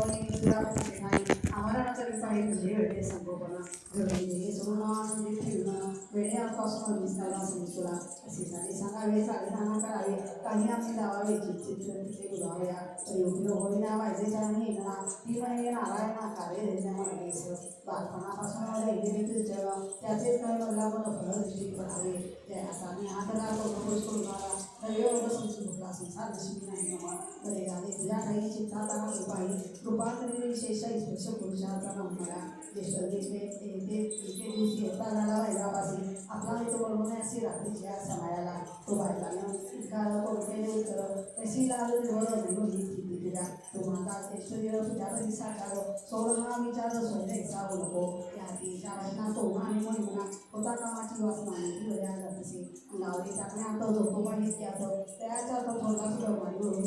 सवयी तुला कुठे नाही आम्हाला ना तरी काही तुझे वेळे संगोपना वेळे सोडून ठेवणं वेळेपासून दिसताना तुला असे झाले सांगावे साधना करावे काही आम्ही लावावे चित्त तिथे बुलावया योग्य होईना वायदेच्या नाही ना ती म्हणे नारायणा कार्य देण्यामागेस बालपणापासून वैद्यकीय जग त्याचेच काही मला मला फलदृष्टी पडावे त्याचा मी हात लागलो प्रपोज करून मला नवे वर्ग संस्कृतला संसार दशमी नाही मग बरे झाले तुझ्या काही चित्ताचा उपायी कृपाकरी विशेष स्पर्श पुरुषाचा नंबरा ज्येष्ठ देखले ते एके दिवशी येता समायाला तो बायकानं इतका उत्तर कशी लाल निवड निघून तिला तो माझा ज्येष्ठ हा विचार सोडले सांगू नको त्या तिच्या तो आणि म्हणून होता कामाची वासना ती वया जातसे लावली टाकण्या तो झोपो पण इतक्यात त्याच्या तो थोडा सुद्धा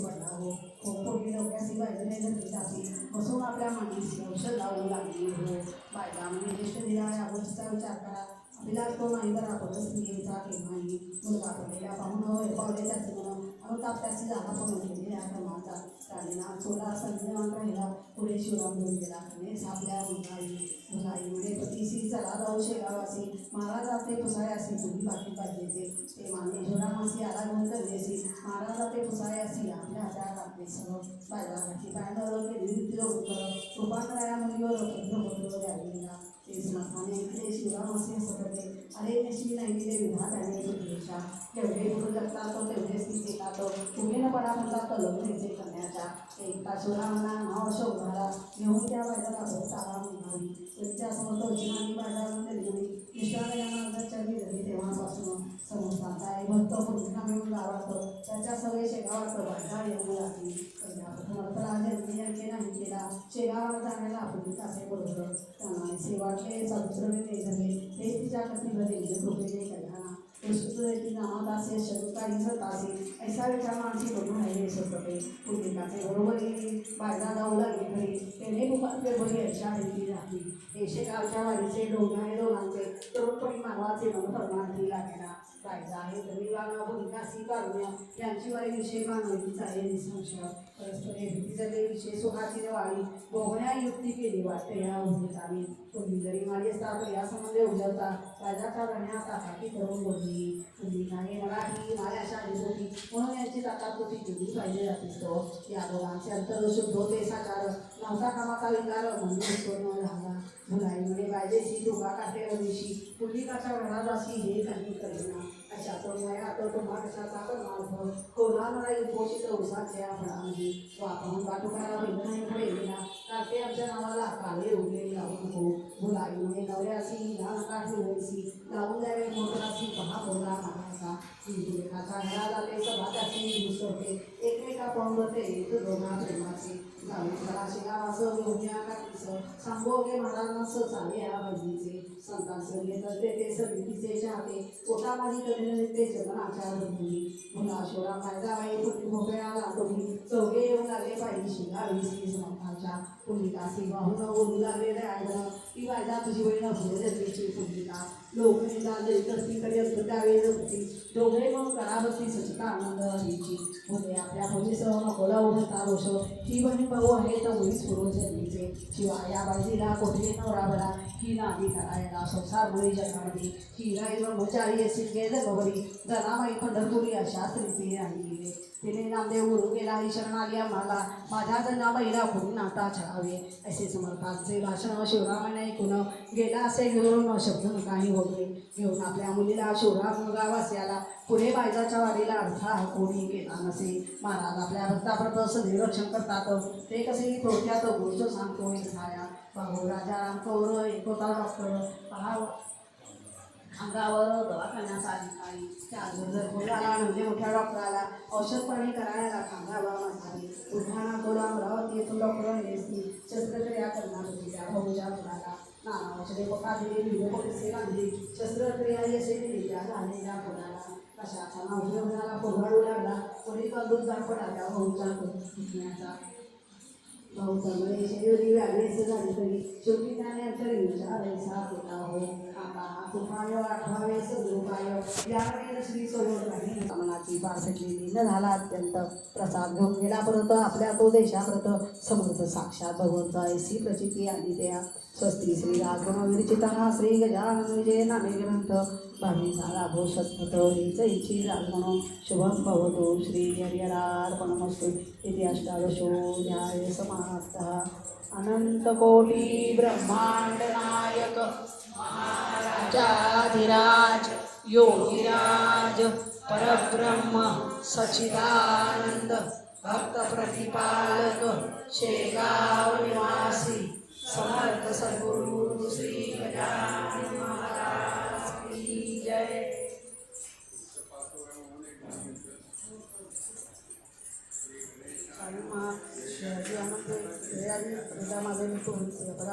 पडला हो. खूप पोटी डोक्याची बायकोने जर जाते. बसून आपल्या मांडीशी औषध लावू लागली हो. बायका म्हणजे ज्येष्ठ दिला या गोष्टीचा विचार करा. आपल्याला तो नाही बरं आपण स्त्रियेचा किंवा मुलगा पडलेला पाहून पावले त्याचे अनुताप त्याची जागा पण होती या क्रमांचा कालीना थोडा संजयमान राहिला. पुढे शिवराम घेऊन गेला. गणेश सापल्या मुलाई मुलाई मुळे पतीशी चला जाऊ शेगावासी. महाराज आपले पुसाय असे तुम्ही बाकी पाहिजे ते माने शिवरामासी आला घेऊन करदेसी महाराज आपले पुसाळे असी आपल्या हातात आपले सर्व बायला घातली पांडवर केली उत्तर रूपांतराया मुलीवर रुद्र द्यावीला ते स्मरणाने इकडे शिवरामासी सकटे अरे नशी नाही दिले विधात आणि देशा जेवढे गुरु तो तेवढेच तिथे तो तुम्ही न पडा म्हणता तो लग्नाचे करण्याच्या एकटा म्हणा नाव अशोक झाला घेऊन त्या बाजाराला भोग आला म्हणाली त्यांच्यासमोर वचनाने बाजारामध्ये गेली निष्ठानंतर चरणी झाली तेव्हापासून समजतात. आहे भक्त पुन्हा मिळून गावात त्याच्या सगळे शेगावात बाजार येऊन लागली प्रथम जन्मी नाही केला. शेगावात जाण्याला आपण असे बरोबर त्यांना सेवाचे संस्कृती झाले. ते तिच्या कथेमध्ये कृपेने कल्याणा सुरेती नामात ऐसा विचार माणसी बघून राहिले सकटे पुण्यकाचे बरोबरी बायला जाऊ लागले घरी तेने मुखातले बरी ऐशा रीती राहती देशे गावच्या वारीचे डोंगाळे डोंगांचे तरुणपणी मानवाचे मनपरमार्थी लागेना राहायचा आहे. तरी वागा भूमिका स्वीकारूया यांची वारी विषय मानवलीच आहे निसंशय परस्पर युक्ती झाले विषय सुखाची वाळी बोहण्या युक्ती केली वाटते या भूमिकाने तुम्ही जरी माझे स्थाप या संबंधी उजवता राजाच्या रण्या ताकाकी करून बोलली. भूमिका हे मराठी माझ्या शाळेत होती म्हणून यांची ताकद होती केली पाहिजे जाते तो या दोघांचे अंतरशुद्ध होते साकार. नव्हता कामाचा विकार म्हणून झाला. भुलाई म्हणे पाहिजेशी काठेवरीशी पुलिकाचा वदिशी पुलिकाच्या हे काही करीना अशा तो वया तो तुम्हा कशाचा पण मार्ग कोणा हो मला उपोषित उसाच्या फळामध्ये तो आपण पाठोपारा वेदनाही पुढे आमच्या नावाला काले उभे लावून होतो भुलाई म्हणे नवऱ्यासी लहान काठी लावून द्यावे मोटरासी पहा बोला मागाचा लेखाचा घरा जाते सभा त्याची घुसवते एकमेका पाहून एक दोघा प्रेमाचे गावीला शिगावाचं घेऊया काकीचं सांगोगे महाराजांचं चाले या बाजूचे संतांचं घेतं ते ते सगळीचे चाहते. पोटा कधी ते जगनाच्या भूमी मुला शोरा माझा बाई फुटी भोगळ्याला तुम्ही चौघे येऊन लागले पाहिजे. शिगावी श्री पुलिकासी वाहून बोलू लागले रायगड ती वायदा तुझी वेळ नसले जगीची पुलिका लोकनिंदा जयकर्तीकडे असतो त्यावेळी होती दोघे मग करावती सचता आनंद हरीची होते आपल्या भूमीसह नकोला उभता रोष. ही बहीण भाऊ आहे तर मुळीच पूर्व जन्मीचे शिवाय या बाजीला कोठे नवरावला ही नादी करायला संसार मुळे जगामध्ये ही राई ब्रह्मचारी असे गेल गौरी जनाबाई पंढरपुरी अशा स्त्रीचे राहिलेले. तिने नामदेव गुरु गेला ही शरणाली आम्हाला. माझ्या जनाबाईला कोणी नाता हवे. असे समर्थांचे भाषण शिवरामाने ऐकून गेला असे घेऊन शब्द काही होते घेऊन आपल्या मुलीला शिवराम गावास्याला पुढे बायजाच्या वाडीला अडथळा कोणी केला नसे. महाराज आपल्या भक्ताप्रत सदैव रक्षण करतात. ते कसे थोडक्यात गोष्ट सांगतो एक छाया बाबू राजा राम कौर एकोता डॉक्टर. पहा. अंगावर दवाखान्यात आली काही त्या जर कोणाला म्हणजे मोठ्या डॉक्टराला औषध पाणी करायला खांगावर माझाली उठाणा करून अमरावती येथून शस्त्रक्रिया करणार होती त्या भाऊच्या मुलाला नाना औषधे पका दिली पैसे बांधले शस्त्रक्रिया यशस्वी त्या झालेल्या मुलाला. कशाचा नाव मुलाला कोरडाडू लागला. कोणी दूध दाखवला त्या भाऊच्या दुखण्याचा भाऊ चांगले शरीरी व्याधीस झाली तरी शेवटी त्याने अंतरी विचार होता हो. आठवावे यावेळी श्री सोडवणारी मनाची पार फेटलेली न झाला अत्यंत प्रसाद घेऊन गेला परत आपल्या तो देशाप्रत समर्थ साक्षात भगवंत ऐसी प्रचिती आणि त्या स्वस्ती श्री राजगुण विरचिता श्री गजानन विजय नामे ग्रंथ भावी झाला भो सत्पथ हेच इच्छी शुभम भवतो श्री हरिहरार्पणमस्तु इति अष्टादशोऽध्याय समाप्तः अनन्तकोटि ब्रह्माण्ड योगिराज परब्रह्म सचिदानंद भक्त प्रतिपालक शेगाव निवासी समर्थ सद्गुरु श्री गजानन।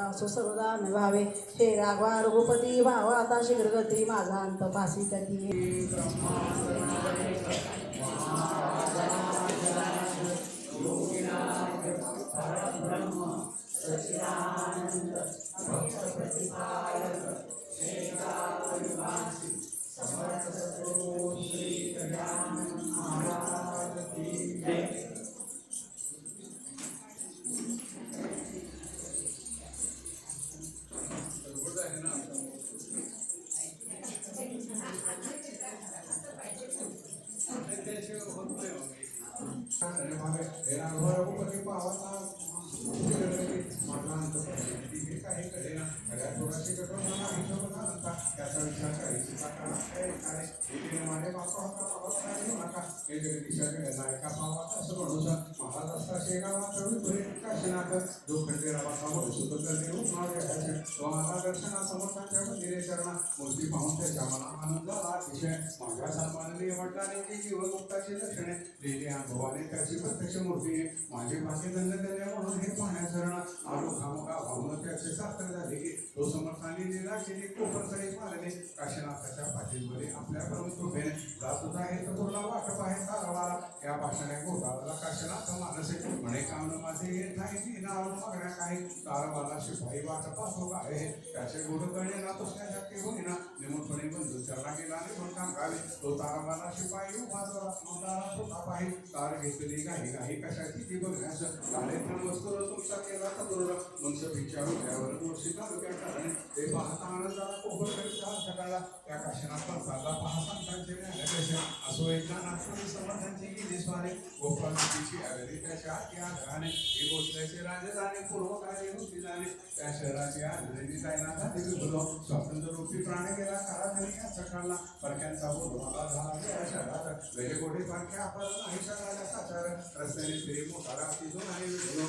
असो सर्वदा निभावे हे राघवा रघुपती भावा आता शीघ्रगती माझा अंत અને મારે એના ઉપર આવતા पासी त्याची मूर्ती पाहून त्याच्या मला आनंद अतिशय माझ्या सन्मानाने वडिलांनी जी जीवनमुक्ताची लक्षणे लिहिली अनुभवाने त्याची प्रत्यक्ष मूर्ती माझे भाग्य धन्य झाले म्हणून हे पाहण्याचं आलो खामोखा भावनं झाले. तो समर्थाने लिहिला केली कोपरकडे मारले काशीनाथाच्या पाठीमध्ये आपल्या प्रमुख तर तुला वाटप आहे तारवाला या भाषणाने गोपाळाला काशीनाथ मानसे म्हणे काम माझे येत नाही ती नाव मागण्या काही तारवाला शिपाई वाटप असो काय त्याचे गुरु करणे ना तो शक्य होईना. निमूटपणे बंधू चरणा गेला आणि पण काम गावे तो तारावाला शिपाई उभा तो तो तापाही तार घेतली. काही काही कशाची ती बघण्यास काले वस्तू तुमचा केला तर बरोबर. मनुष्य विचारू त्यावर मुळशी तालुक्या कारणे ते पाहता आनंदाला कोबर करीत सकाळला. त्या काशनात पण चालला पाहता त्यांचे न्यायाधीश असो एकदा नागपुरी समर्थांची गेली गोपाल गोपालजीची आगरी त्याच्या या घराने ही गोष्टाचे राजधानी पूर्व कार्य होती झाले. त्या शहराची आगरी जायना झाली स्वातंत्र्य रूपी प्राण गेला काळाखाली या सकाळला परक्यांचा बोलवाला झाला या शहरात गोडे पारख्या आपल्याला नाही सकाळच्या साचार रस्त्याने फिरे मोठा तिथून आणि विभुलो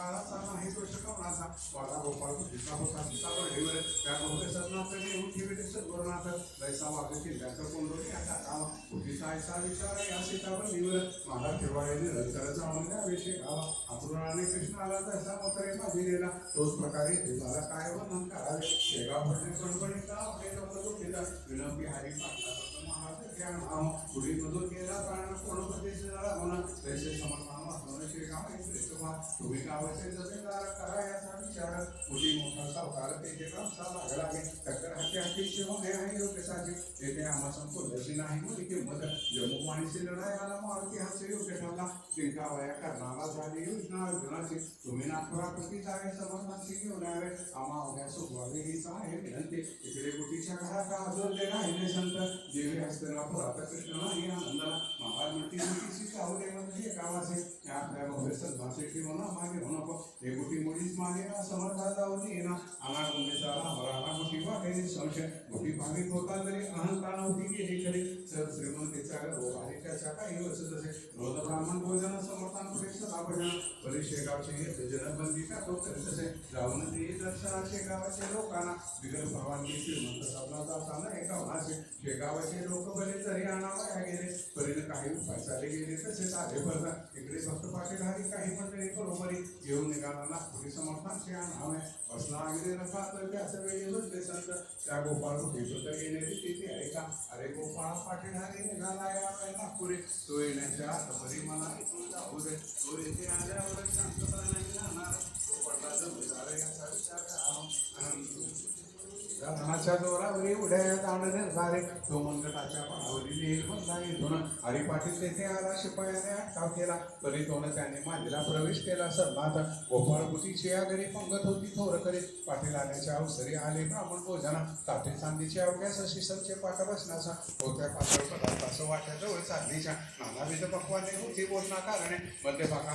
काळाचा नाही तो शकवणाचा वाडा गोपाळ बुद्धीचा होता सीतावडीवर त्या बहुते सदनाथने येऊन ठेवले सद्गुरुनाथ जैसा वाघ किल्ल्याचं कोंडोली आता गाव बुद्धीचा ऐसा विचार या सीतावडीवर मला ठेवाळे निरंतर जाऊन द्यावेशे गावा अपुराने कृष्णाला तसा मोतरे माझी गेला तोच प्रकारे ते झाला काय वर्णन करावे? शेगाव भरणे कडबडी का? आपले लोक दुखीला. विनंती हरी पाठला महाराज ज्ञान नाम पुढील मधून गेला. प्राण कोण प्रदेश झाला म्हणा. तैसे समर्थन वाचवणे शेगाव एक दृष्टवा तुम्ही गावाचे जमीनदार करा याचा विचार पुढे मोठा सावकार त्याचे काम साला लागला टक्कर हाती हाती शिवणे आहे योग्यसाठी येथे आम्हा संपूर्णशी नाही मुली किंमत जम्मू आणि लढाई आला मारुती हाचे योग्य ठरला जिंकावया करणारा झाली योजना अर्जुनाची तुम्ही नागपुराकृती जावे समर्थांची घेऊन यावे आम्हा अवघ्या सुखवावे हीच आहे विनंती इकडे कुटीच्या घरात आजोरले राहिले संत देवी हस्तनापुरात कृष्ण नाही आनंदाला महाराज म्हणती मुलीची चावले म्हणजे गावाचे या आपल्या भव्य सद्भाचे ठेवणा मागे म्हणा नको हे गुटी मुलीच मागे समर्था जाऊन येणा आला गुंडेचा राहला गुटी वाटेली संशय. मोठी भाविक होता तरी अहंकार नव्हती हे खरे सर श्रीमंतीचा रोग आहे त्याच्या काही असं तसे. रोज ब्राह्मण भोजन समर्थान पुढे सदा भजन बरी शेगावचे हे जनबंदी का तो करीत असे जाऊन ते दर्शनाचे गावाचे लोकांना बिगर परवानगी श्रीमंत सबला जाताना एका भाषे शेगावाचे लोक बरे तरी आणावा गेले. परीने काही उपाय चाले गेले तसेच आले परत इकडे पाटीधारी काही मंडळी बरोबरी घेऊन निघाला नागपुरी समर्थांचे आणावे बसला अगदी रफात त्याच वेळी बसले संत त्या गोपाळ तर येण्याची तिथे ऐका अरे गोपाळ पाटीधारी निघाला या नागपुरी. तो येण्याच्या आत मला इथून जाऊ दे. तो येथे आल्यावर शांतपणाने जाणार तो पडला जमीदार याचा विचार करावा. आणि जोरावरी उड्या दांड सारे तो मंगटाच्या पाडावरी नील बंदा येथून हरी पाटील तेथे आला शिपायाने अटकाव केला. तरी तोन त्याने मांडीला प्रवेश केला सर्वात गोपाळ बुटीची आगरी पंगत होती थोर करीत पाटील आल्याच्या अवसरी आले ब्राह्मण भोजना. ताटे चांदीचे अवघ्यास शिसमचे पाठ बसण्याचा. होत्या पातळ पदार्थाचं वाट्याजवळ चांदीच्या नानाविध पक्वाने होती बोलणा कारणे मध्यभागा